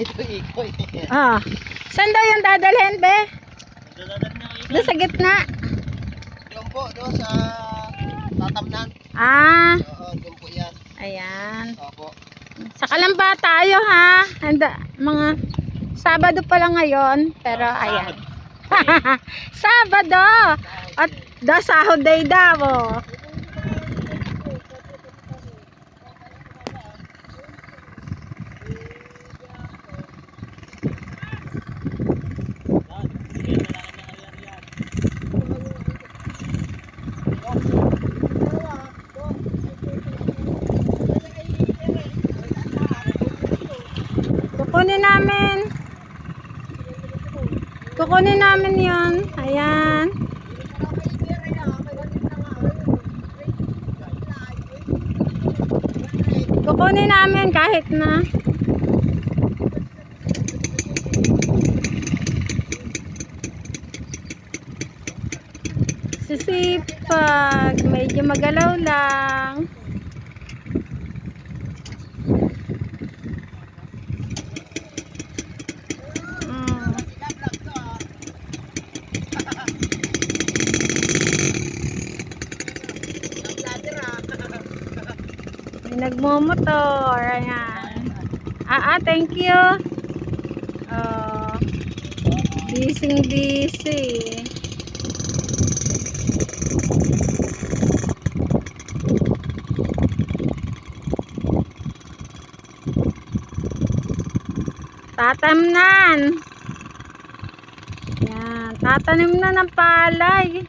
Ito ikoy. Ah. Saan daw yung dadalhin, be? Doon sa gitna. Doon po, doon sa tatamnan. Ah. Oo, doon po yan. Ayan. Opo. Sa Kalamba tayo, ha? Handa, mga Sabado pa lang ngayon, pero ayan. Sabado! At the sahod day daw. oh. Kukunin namin. Kukunin namin yon. Ayan. Kukunin namin kahit na. Sisipag. Medyo magalaw lang. May nagmumotor. Ayan. Ah, ah, thank you. Oh, busy busy. Tatamnan. Yan, tatanim na ng palay.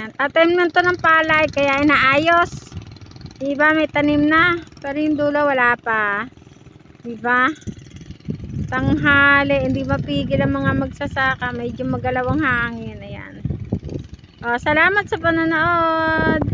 Mm, yan. Tatanim na to ng palay, kaya inaayos. Diba, may tanim na. Pero yung dulo, wala pa. Diba? Tanghali, hindi mapigil ang mga magsasaka. Medyo magalaw ang hangin. Ayan. Oh, salamat sa panonood.